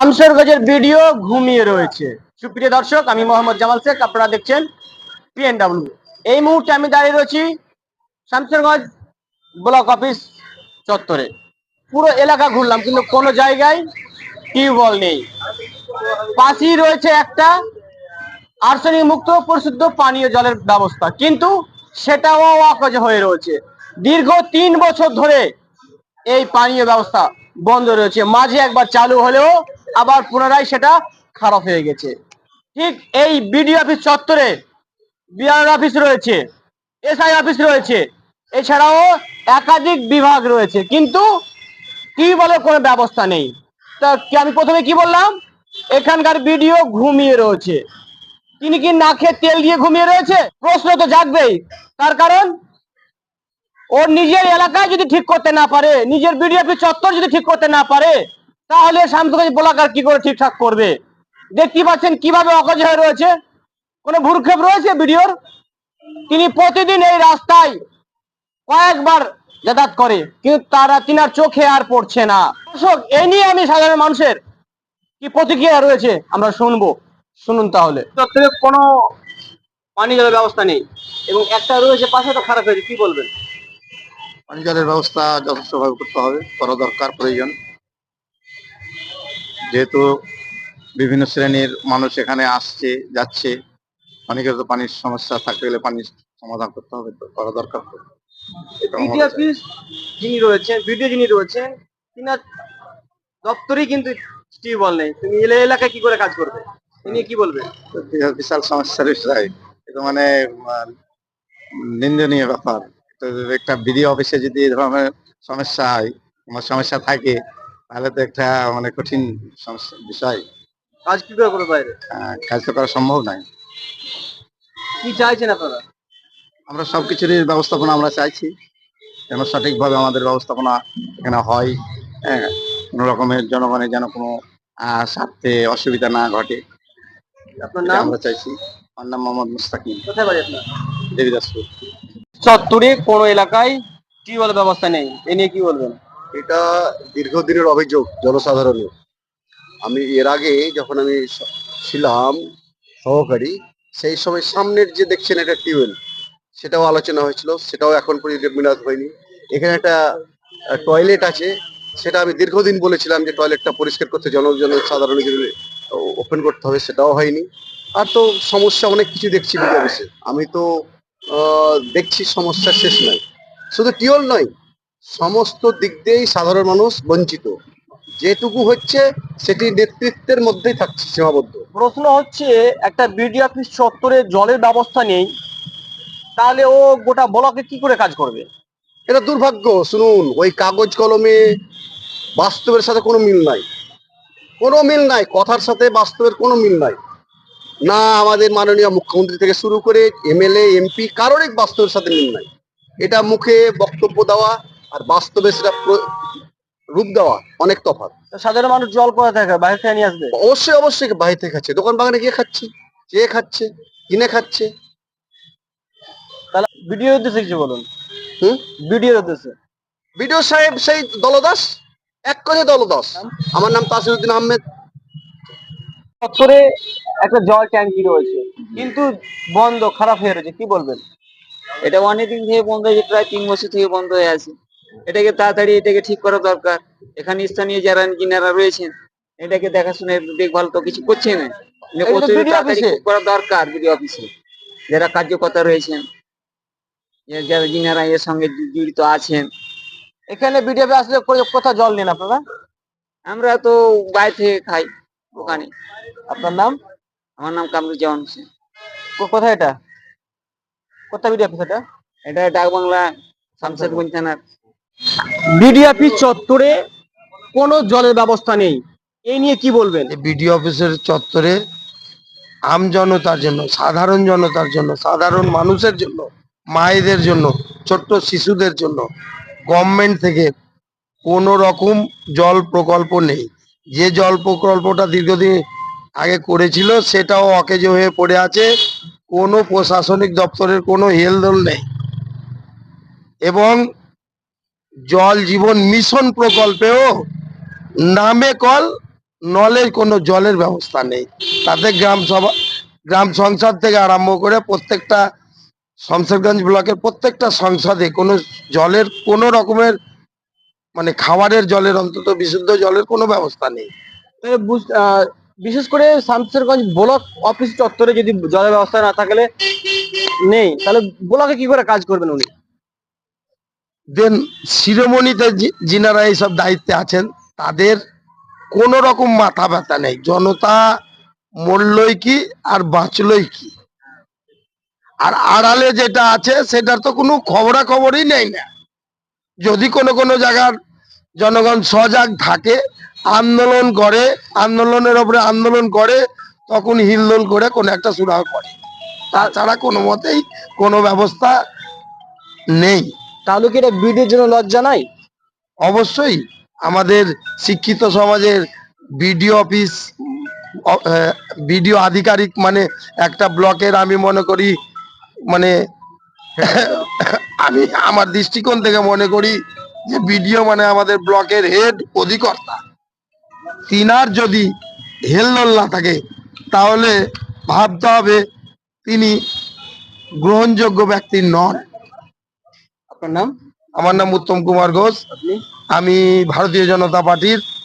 শামশেরগঞ্জের video ঘুমিয়ে রয়েছে। সুপ্রিয় দর্শক, আমি মোহাম্মদ জামাল শেখ, আপনারা দেখছেন পিএনডব্লিউ এই মুহূর্তে আমি দাঁড়িয়ে রয়েছি শামসেরগঞ্জ ব্লক অফিস চত্বরে। পুরো এলাকা ঘুরলাম, কিন্তু কোনো জায়গায় টিউবওয়েল নেই। পাশেই রয়েছে একটা আর্সেনিক মুক্ত পরিশুদ্ধ পানীয় জলের ব্যবস্থা। কিন্তু সেটাও অকাজ হয়ে রয়েছে। দীর্ঘ তিন বছর ধরে এই পানীয় ব্যবস্থা বন্ধ রয়েছে। মাঝে একবার চালু হলেও আবার পুনরায় সেটা খারাপ হয়ে গেছে। ঠিক এই বিডিও অফিস চত্বরে বিআর অফিস রয়েছে এসআই অফিস রয়েছে, এছাড়াও একাধিক বিভাগ রয়েছে। কিন্তু কি বলে কোনো ব্যবস্থা নেই। তা আমি প্রথমে কি বললাম? এখানকার ভিডিও ঘুমিয়ে রয়েছে। তিনি কি নাকে তেল দিয়ে ঘুমিয়ে রয়েছে? প্রশ্ন তো জাগবেই। তার কারণ, ওর নিজের এলাকায় যদি ঠিক করতে না পারে, নিজের বিডিএফ চত্বর যদি ঠিক করতে না পারে তাহলে শামসুগঞ্জ ব্লকার কি করে ঠিকঠাক করবে? দেখতে পাচ্ছেন কীভাবে অকাজ হয়ে রয়েছে? কোনো ভুরক্ষেপ রয়েছে ভিডিওর তিনি প্রতিদিন এই রাস্তায় কয়েকবার যাতায়াত করে কিন্তু তারা তিনার চোখে আর পড়ছে না। দর্শক এ নিয়ে আমি সাধারণ মানুষের কি প্রতিক্রিয়া রয়েছে আমরা শুনব। শুনুন তাহলে। কোনো পানি জলের ব্যবস্থা নেই এবং একটা রয়েছে পাশে তো খারাপ হয়েছে কি বলবেন? পানি জলের ব্যবস্থা যথেষ্টভাবে করতে হবে করা দরকার প্রয়োজন। যেহেতু বিভিন্ন শ্রেণির মানুষ এখানে আসছে যাচ্ছে অনেকের তো পানির সমস্যা থাকতে গেলে পানির সমাধান করতে হবে তো করা দরকার তো অফিস যিনি রয়েছেন বিডিও যিনি রয়েছেন তিনার দপ্তরেই কিন্তু টিউবওয়েল নেই। তুমি এলে এলাকায় কি করে কাজ করবে? তিনি কি বলবেন? তো বিশাল- সমস্যার বিষয় এটা মানে নিন্দনীয় ব্যাপার। একটা বিডিও অফিসে যদি এই ধরনের সমস্যা হয় সমস্যা থাকে তাহলে তো একটা মানে কঠিন বিষয়। কাজ কি করে করবে বাইরে? কাজ তো করা সম্ভব নয়। কি চাইছেন আপনারা? আমরা সবকিছুরই ব্যবস্থাপনা আমরা চাইছি। যেন সঠিকভাবে আমাদের ব্যবস্থাপনা এখানে হয়। হ্যাঁ কোনো রকমের জনগণের যেন কোনো স্বার্থে অসুবিধা না ঘটে। আপনার নাম? আমরা চাইছি। আমার নাম মোহাম্মদ মুস্তাকিম। কোথায় বাড়ি আপনার? দেবীদাসপুর। চত্বরে কোনো এলাকায় টিউবওয়েল ব্যবস্থা নেই। এ নিয়ে কি বলবেন? এটা দীর্ঘদিনের অভিযোগ জনসাধারণের। আমি এর আগে যখন আমি ছিলাম সহকারী, সেই সময় সামনের যে দেখছেন একটা টিউবওয়েল, সেটাও আলোচনা হয়েছিল, সেটাও এখন পর্যন্ত মিলাদ হয়নি। এখানে একটা টয়লেট আছে, সেটা আমি দীর্ঘদিন বলেছিলাম যে টয়লেটটা পরিষ্কার করতে জনজন সাধারণ ওপেন করতে হবে, সেটাও হয়নি। আর তো সমস্যা অনেক কিছু দেখছি বিদ্যাবেশে আমি তো দেখছি সমস্যা শেষ নাই শুধু টিউবওয়েল নয় সমস্ত দিক দিয়েই সাধারণ মানুষ বঞ্চিত। যেটুকু হচ্ছে সেটি নেতৃত্বের মধ্যেই থাকছে সীমাবদ্ধ। প্রশ্ন হচ্ছে একটা বিডিও অফিস চত্বরে জলের ব্যবস্থা নেই তাহলে ও গোটা ব্লকে কি করে কাজ করবে? এটা দুর্ভাগ্য শুনুন ওই কাগজ কলমে বাস্তবের সাথে কোনো মিল নাই। কোনো মিল নাই কথার সাথে বাস্তবের কোনো মিল নাই। না আমাদের মাননীয় মুখ্যমন্ত্রী থেকে শুরু করে এমএলএ এমপি কারোরই বাস্তবের সাথে মিল নাই। এটা মুখে বক্তব্য দেওয়া আর বাস্তবে সেটা রূপ দেওয়া অনেক তফাৎ। সাধারণ মানুষ জল কোথা থেকে বাইরে থেকে নিয়ে আসবে? অবশ্যই অবশ্যই বাইরে থেকে খাচ্ছে। দোকান বাগানে গিয়ে খাচ্ছে যে খাচ্ছে কিনে খাচ্ছে। তাহলে বিডিওর উদ্দেশ্যে কিছু বলুন। হুম? বিডিওর উদ্দেশ্যে বিডিও সাহেব সেই দলদাস? এক কথা দলদাস। আমার নাম তাসিরুদ্দিন আহমেদ। চত্বরে একটা জল ট্যাঙ্কি রয়েছে কিন্তু বন্ধ খারাপ হয়ে রয়েছে কি বলবেন? এটা অনেকদিন থেকে বন্ধ হয়েছে প্রায় তিন বছর থেকে বন্ধ হয়ে আছে। এটাকে তাড়াতাড়ি এটাকে ঠিক করা দরকার। এখানে স্থানীয় যারা ইঞ্জিনিয়াররা রয়েছেন এটাকে দেখাশোনা দেখভাল তো কিছু করছে না। করা দরকার বিডিও অফিসে। যারা কার্যকর্তা রয়েছেন যারা ইঞ্জিনিয়াররা এর সঙ্গে জড়িত আছেন। এখানে বিডিও আসলে কোথাও জল নেন আপনারা? আমরা তো বাইরে থেকে খাই ওখানে। আপনার নাম? আমার নাম কামরুজ্জামান হোসেন। কোথায় এটা? কোথায় বিডিও অফিস এটা? এটা ডাক বাংলা শামশেরগঞ্জ থানার। বিডিও অফিস চত্বরে কোনো জলের ব্যবস্থা নেই। এই নিয়ে কি বলবেন? বিডিও অফিসের চত্বরে আম জনতার জন্য, সাধারণ জনতার জন্য, সাধারণ মানুষের জন্য, মায়েদের জন্য, ছোট্ট শিশুদের জন্য গভর্নমেন্ট থেকে কোনো রকম জল প্রকল্প নেই। যে জল প্রকল্পটা দীর্ঘদিন আগে করেছিল, সেটাও অকেজ হয়ে পড়ে আছে। কোনো প্রশাসনিক দপ্তরের কোনো হেলদোল নেই। এবং জল জীবন মিশন প্রকল্পেও নামে কল, নলে কোনো জলের ব্যবস্থা নেই। তাতে গ্রাম সভা, গ্রাম সংসদ থেকে আরম্ভ করে প্রত্যেকটা শমশেরগঞ্জ ব্লকের প্রত্যেকটা সংসদে কোনো জলের, কোনো রকমের মানে খাবারের জলের, অন্তত বিশুদ্ধ জলের কোনো ব্যবস্থা নেই। বিশেষ করে শামসেরগঞ্জ ব্লক অফিস চত্বরে যদি জলের ব্যবস্থা না থাকলে নেই, তাহলে ব্লকে কি করে কাজ করবেন উনি? দেন শিরোমণিতে যিনারা এইসব দায়িত্বে আছেন, তাদের কোনো রকম মাথা ব্যথা নেই। জনতা মরলই কি আর বাঁচলই কি? আর আড়ালে যেটা আছে, সেটার তো কোনো খবরা খবরই নেই না। যদি কোনো কোনো জায়গার জনগণ সজাগ থাকে, আন্দোলন করে, আন্দোলনের ওপরে আন্দোলন করে, তখন হিলদোল করে কোনো একটা সুরাহ করে। তাছাড়া কোনো মতেই কোনো ব্যবস্থা নেই। তাহলে কি এটা বিডির জন্য লজ্জা নাই? অবশ্যই। আমাদের শিক্ষিত সমাজের বিডিও অফিস বিডিও আধিকারিক মানে একটা ব্লকের আমি মনে করি মানে আমি আমার দৃষ্টিকোণ থেকে মনে করি যে বিডিও মানে আমাদের ব্লকের হেড অধিকর্তা। তিনার যদি হেলদোল না থাকে, তাহলে ভাবতে হবে তিনি গ্রহণযোগ্য ব্যক্তি নন। নাম? আমার নাম উত্তম কুমার ঘোষ। আমি ভারতীয় জনতা পার্টির